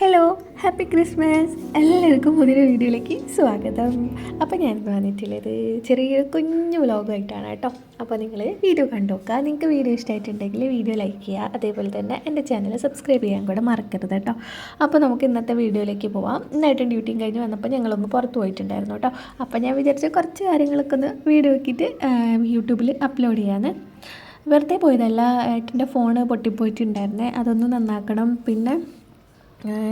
Hello happy Christmas എല്ലാവർക്കും പുതിയൊരു വീഡിയോയിലേക്ക് സ്വാഗതം. അപ്പോൾ ഞാൻ വന്നിട്ടുള്ളത് ചെറിയൊരു കുഞ്ഞു വ്ലോഗായിട്ടാണ് കേട്ടോ. അപ്പോൾ നിങ്ങൾ വീഡിയോ കണ്ടുനോക്കുക നിങ്ങൾക്ക് വീഡിയോ ഇഷ്ടമായിട്ടുണ്ടെങ്കിൽ വീഡിയോ ലൈക്ക് ചെയ്യുക. അതേപോലെ തന്നെ എന്റെ ചാനൽ സബ്സ്ക്രൈബ് ചെയ്യാൻ കൂടെ മറക്കരുത് കേട്ടോ. അപ്പോൾ നമുക്ക് ഇന്നത്തെ വീഡിയോയിലേക്ക് പോവാം. ഇന്നായിട്ടും ഡ്യൂട്ടിയും കഴിഞ്ഞ് വന്നപ്പോൾ ഞങ്ങളൊന്ന് പുറത്ത് പോയിട്ടുണ്ടായിരുന്നു കേട്ടോ. അപ്പോൾ ഞാൻ വിചാരിച്ച കുറച്ച് കാര്യങ്ങളൊക്കെ ഒന്ന് വീഡിയോ ആക്കിയിട്ട് യൂട്യൂബിൽ അപ്ലോഡ് ചെയ്യാമെന്ന് വെറുതെ പോയതല്ല ഏട്ടന്റെ ഫോണ് പൊട്ടിപ്പോയിട്ടുണ്ടായിരുന്നേ. അതൊന്ന് നന്നാക്കണം. പിന്നെ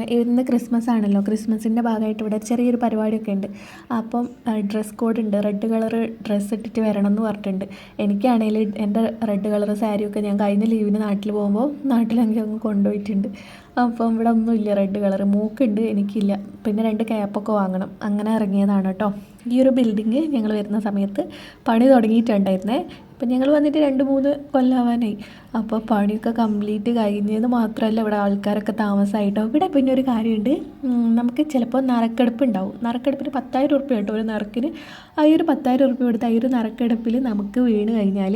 ഇന്ന് ക്രിസ്മസ് ആണല്ലോ. ക്രിസ്മസിന്റെ ഭാഗമായിട്ട് ഇവിടെ ചെറിയൊരു പരിപാടിയൊക്കെ ഉണ്ട്. അപ്പം ഡ്രസ്സ് കോഡ് ഉണ്ട്. റെഡ് കളർ ഡ്രസ്സ് ഇട്ടിട്ട് വരണം എന്ന് പറഞ്ഞിട്ടുണ്ട്. എനിക്കാണെങ്കിൽ എന്റെ റെഡ് കളർ സാരിയൊക്കെ ഞാൻ കഴിഞ്ഞ ലീവിന് നാട്ടിൽ പോകുമ്പോൾ നാട്ടിലെങ്കിൽ അങ്ങ് കൊണ്ടുപോയിട്ടുണ്ട്. അപ്പം ഇവിടെ ഒന്നുമില്ല റെഡ് കളർ മൂക്കുണ്ട് എനിക്കില്ല. പിന്നെ രണ്ട് ക്യാപ്പൊക്കെ വാങ്ങണം. അങ്ങനെ ഇറങ്ങിയതാണ് കേട്ടോ. ഈ ഒരു ബിൽഡിങ് ഞങ്ങൾ വരുന്ന സമയത്ത് പണി തുടങ്ങിയിട്ടുണ്ടായിരുന്നേ. ഇപ്പം ഞങ്ങൾ വന്നിട്ട് രണ്ട് മൂന്ന് കൊല്ലാവാനായി. അപ്പോൾ പണിയൊക്കെ കംപ്ലീറ്റ് കഴിഞ്ഞത് മാത്രമല്ല ഇവിടെ ആൾക്കാരൊക്കെ താമസമായിട്ടോ ഇവിടെ പിന്നെ ഒരു കാര്യമുണ്ട് നമുക്ക് ചിലപ്പോൾ നറുക്കെടുപ്പ് ഉണ്ടാവും നറുക്കെടുപ്പിന് പത്തായിരം ഉറുപ്പ്യ കേട്ടോ ഒരു നറുക്കിന്. ആ ഒരു പത്തായിരം ഉറുപ്പ്യ കൊടുത്ത് ആ ഒരു നറുക്കെടുപ്പിൽ നമുക്ക് വീണ് കഴിഞ്ഞാൽ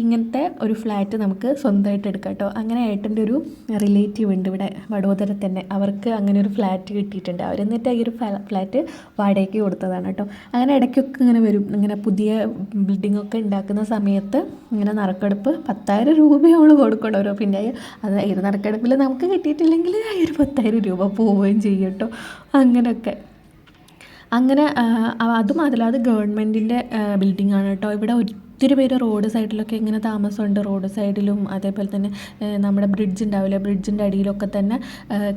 ഇങ്ങനത്തെ ഒരു ഫ്ലാറ്റ് നമുക്ക് സ്വന്തമായിട്ട് എടുക്കാം കേട്ടോ അങ്ങനെ ഏട്ടന്റെ ഒരു റിലേറ്റീവ് ഉണ്ട് ഇവിടെ വഡോദര തന്നെ. അവർക്ക് അങ്ങനെ ഒരു ഫ്ലാറ്റ് കിട്ടിയിട്ടുണ്ട്. അവർ എന്നിട്ട് ഈ ഒരു ഫ്ലാറ്റ് വാടകയ്ക്ക് കൊടുത്തതാണ് കേട്ടോ അങ്ങനെ ഇടയ്ക്കൊക്കെ ഇങ്ങനെ വരും. ഇങ്ങനെ പുതിയ ബിൽഡിംഗ് ഒക്കെ ഉണ്ടാക്കുന്ന സമയത്ത് ഇങ്ങനെ നറുക്കെടുപ്പ് പത്തായിരം രൂപയോളം കൊടുക്കണം ഓരോ. പിന്നെ അത് ഈ ഒരു നറുക്കെടുപ്പിൽ നമുക്ക് കിട്ടിയിട്ടില്ലെങ്കിൽ ഒരു പത്തായിരം രൂപ പോവുകയും ചെയ്യട്ടോ അങ്ങനെയൊക്കെ. അങ്ങനെ അതും അതിലാതെ ഗവൺമെന്റിന്റെ ബിൽഡിംഗ് ആണ് കേട്ടോ. ഇവിടെ ഒത്തിരി പേര് റോഡ് സൈഡിലൊക്കെ ഇങ്ങനെ താമസമുണ്ട്. റോഡ് സൈഡിലും അതേപോലെ തന്നെ നമ്മുടെ ബ്രിഡ്ജ് ഉണ്ടാവില്ലേ? ബ്രിഡ്ജിന്റെ അടിയിലൊക്കെ തന്നെ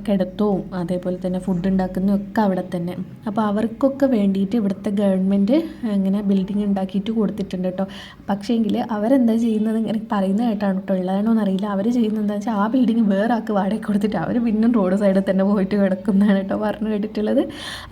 കിടത്തവും അതേപോലെ തന്നെ ഫുഡ് ഉണ്ടാക്കുന്നതും ഒക്കെ അവിടെ തന്നെ. അപ്പോൾ അവർക്കൊക്കെ വേണ്ടിയിട്ട് ഇവിടുത്തെ ഗവൺമെന്റ് ഇങ്ങനെ ബിൽഡിംഗ് ഉണ്ടാക്കിയിട്ട് കൊടുത്തിട്ടുണ്ട് കേട്ടോ പക്ഷേങ്കിൽ അവരെന്താ ചെയ്യുന്നത്? ഇങ്ങനെ പറയുന്ന കേട്ടാണ് കേട്ടോ ഉള്ളതാണോ എന്നറിയില്ല. അവർ ചെയ്യുന്നത് എന്താ വെച്ചാൽ ആ ബിൽഡിംഗ് വേറെ ആൾക്ക് വാടക കൊടുത്തിട്ട് അവർ പിന്നും റോഡ് സൈഡിൽ തന്നെ പോയിട്ട് കിടക്കുന്നതാണ് കേട്ടോ പറഞ്ഞു കേട്ടിട്ടുള്ളത്.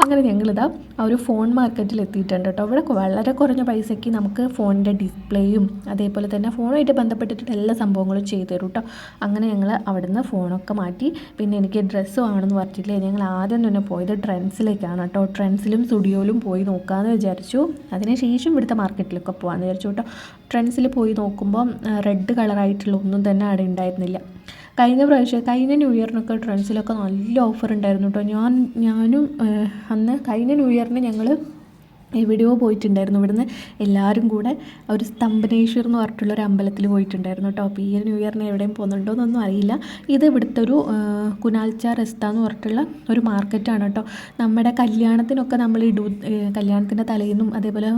അങ്ങനെ ഞങ്ങളിതാ ആ ഒരു ഫോൺ മാർക്കറ്റിൽ എത്തിയിട്ടുണ്ട് കേട്ടോ ഇവിടെ വളരെ കുറഞ്ഞ പൈസയ്ക്ക് നമുക്ക് ഫോണിന്റെ ഡിസ്പ്ലേയും അതേപോലെ തന്നെ ഫോണുമായിട്ട് ബന്ധപ്പെട്ടിട്ട് എല്ലാ സംഭവങ്ങളും ചെയ്തു തരും കേട്ടോ അങ്ങനെ ഞങ്ങൾ അവിടുന്ന് ഫോണൊക്കെ മാറ്റി. പിന്നെ എനിക്ക് ഡ്രസ്സ് വാങ്ങണമെന്ന് പറഞ്ഞിട്ടില്ലേ ഞങ്ങൾ ആദ്യം തന്നെ പോയത് ട്രെൻഡ്സിലേക്കാണ് കേട്ടോ ട്രെൻഡ്സിലും സ്റ്റുഡിയോയിലും പോയി നോക്കാമെന്ന് വിചാരിച്ചു. അതിനുശേഷം ഇവിടുത്തെ മാർക്കറ്റിലൊക്കെ പോകാമെന്ന് വിചാരിച്ചു കേട്ടോ ട്രെൻഡ്സിൽ പോയി നോക്കുമ്പോൾ റെഡ് കളറായിട്ടുള്ള ഒന്നും തന്നെ അവിടെ ഉണ്ടായിരുന്നില്ല. കഴിഞ്ഞ പ്രാവശ്യം കഴിഞ്ഞ ന്യൂ ഇയറിനൊക്കെ ട്രെൻഡ്സിലൊക്കെ നല്ല ഓഫർ ഉണ്ടായിരുന്നു കേട്ടോ ഞാൻ ഞാനും അന്ന് കഴിഞ്ഞ ന്യൂ ഇയറിന് ഞങ്ങൾ എവിടെയോ പോയിട്ടുണ്ടായിരുന്നു. ഇവിടുന്ന് എല്ലാവരും കൂടെ ഒരു സ്തംഭനേശ്വർ എന്ന് പറഞ്ഞിട്ടുള്ള ഒരു അമ്പലത്തിൽ പോയിട്ടുണ്ടായിരുന്നു കേട്ടോ അപ്പോൾ ഈ ഒരു ന്യൂ ഇയറിന് എവിടെയും പോകുന്നുണ്ടോ എന്നൊന്നും അറിയില്ല. ഇത് ഇവിടുത്തെ ഒരു കുനാൽച്ച റെസ്ത എന്ന് പറഞ്ഞിട്ടുള്ള ഒരു മാർക്കറ്റാണ് കേട്ടോ നമ്മുടെ കല്യാണത്തിനൊക്കെ നമ്മൾ ഇടൂ കല്യാണത്തിന്റെ തലേന്നും അതേപോലെ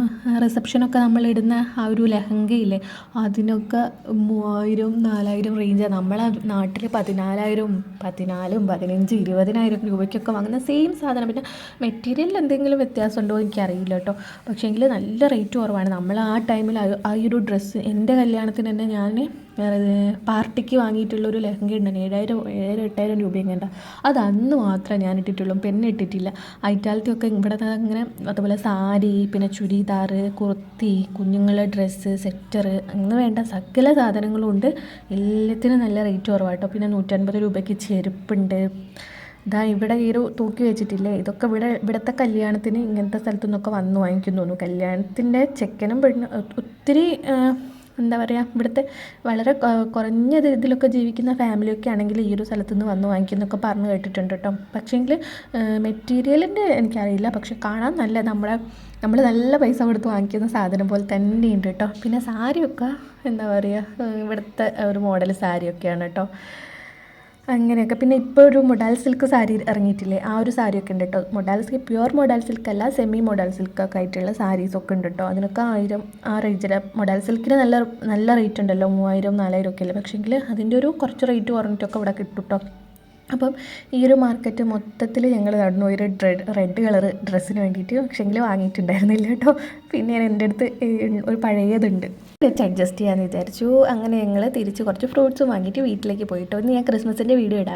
റിസപ്ഷനൊക്കെ നമ്മൾ ഇടുന്ന ആ ഒരു ലഹങ്കയില്ലേ അതിനൊക്കെ മൂവായിരം നാലായിരം റേഞ്ചാണ് നമ്മളെ നാട്ടിൽ പതിനാലായിരം പതിനാലും പതിനഞ്ച് ഇരുപതിനായിരം രൂപയ്ക്കൊക്കെ വാങ്ങുന്ന സെയിം സാധനം. പിന്നെ മെറ്റീരിയലിൽ എന്തെങ്കിലും വ്യത്യാസമുണ്ടോ എനിക്കറിയില്ല കേട്ടോ. പക്ഷേങ്കിൽ നല്ല റേറ്റ് കുറവാണ്. നമ്മൾ ആ ടൈമിൽ ആ- ഒരു ഡ്രസ്സ് എന്റെ കല്യാണത്തിന് തന്നെ ഞാൻ പാർട്ടിക്ക് വാങ്ങിയിട്ടുള്ളൊരു ലഹങ്ക ഉണ്ടായിരുന്നു ഏഴായിരം ഏഴായിരം എട്ടായിരം രൂപ എങ്ങാണ്ട അത് അന്ന് മാത്രമേ ഞാൻ ഇട്ടിട്ടുള്ളൂ. പിന്നെ ഇട്ടിട്ടില്ല. ഐറ്റാലത്തി ഒക്കെ ഇവിടെ അങ്ങനെ അതുപോലെ സാരി പിന്നെ ചുരിദാർ കുർത്തി കുഞ്ഞുങ്ങളെ ഡ്രസ്സ് സെറ്റർ അങ്ങനെ വേണ്ട സകല സാധനങ്ങളും ഉണ്ട്. എല്ലാത്തിനും നല്ല റേറ്റ് കുറവാട്ടോ പിന്നെ നൂറ്റൻപത് രൂപയ്ക്ക് ചെരുപ്പുണ്ട്. ഇതാ ഇവിടെ ഈ ഒരു തൂക്കി വെച്ചിട്ടില്ലേ? ഇതൊക്കെ ഇവിടെ ഇവിടുത്തെ കല്യാണത്തിന് ഇങ്ങനത്തെ സ്ഥലത്തു നിന്നൊക്കെ വന്ന് വാങ്ങിക്കുന്നു തോന്നുന്നു. കല്യാണത്തിന്റെ ചെക്കനും പെണ്ണ് ഒത്തിരി എന്താ പറയുക ഇവിടുത്തെ വളരെ കുറഞ്ഞ ഇതിലൊക്കെ ജീവിക്കുന്ന ഫാമിലിയൊക്കെ ആണെങ്കിൽ ഈ ഒരു സ്ഥലത്തു നിന്ന് വന്ന് വാങ്ങിക്കുന്നൊക്കെ പറഞ്ഞു കേട്ടിട്ടുണ്ട് കേട്ടോ. പക്ഷേങ്കിൽ മെറ്റീരിയലിന്റെ എനിക്കറിയില്ല. പക്ഷെ കാണാൻ നല്ല നമ്മളെ നമ്മൾ നല്ല പൈസ കൊടുത്ത് വാങ്ങിക്കുന്ന സാധനം പോലെ തന്നെ ഉണ്ട് കേട്ടോ. പിന്നെ സാരിയൊക്കെ എന്താ പറയുക ഇവിടുത്തെ ഒരു മോഡൽ സാരിയൊക്കെയാണ് കേട്ടോ. അങ്ങനെയൊക്കെ. പിന്നെ ഇപ്പോൾ ഒരു മൊഡാൽ സിൽക്ക് സാരി ഇറങ്ങിയിട്ടില്ലേ? ആ ഒരു സാരിയൊക്കെ ഉണ്ട് കേട്ടോ modal silk pure modal silk അല്ല സെമി മൊഡാൽ സിൽക്ക് ഒക്കെ ആയിട്ടുള്ള സാരീസൊക്കെ ഉണ്ട് കേട്ടോ അതിനൊക്കെ ആയിരം ആ റേഞ്ചിൽ മൊഡാൽ സിൽക്കിന് നല്ല നല്ല റേറ്റ് ഉണ്ടല്ലോ മൂവായിരം നാലായിരം ഒക്കെ അല്ലേ? പക്ഷേങ്കിൽ അതിന്റെ ഒരു കുറച്ച് റേറ്റ് കുറഞ്ഞിട്ടൊക്കെ ഇവിടെ കിട്ടും കേട്ടോ അപ്പം ഈ ഒരു മാർക്കറ്റ് മൊത്തത്തിൽ ഞങ്ങൾ നടന്നു ഒരു റെഡ് റെഡ് കളർ ഡ്രസ്സിന് വേണ്ടിയിട്ട് പക്ഷേങ്കിൽ വാങ്ങിയിട്ടുണ്ടായിരുന്നില്ല കേട്ടോ. പിന്നെ ഞാൻ എന്റെ അടുത്ത് ഒരു പഴയതുണ്ട്. വെച്ച് അഡ്ജസ്റ്റ് ചെയ്യാമെന്ന് വിചാരിച്ചു. അങ്ങനെ ഞങ്ങൾ തിരിച്ച് കുറച്ച് ഫ്രൂട്ട്സും വാങ്ങിയിട്ട് വീട്ടിലേക്ക് പോയിട്ടോ ഇന്ന് ഞാൻ ക്രിസ്മസിന്റെ വീഡിയോ ഇടാം.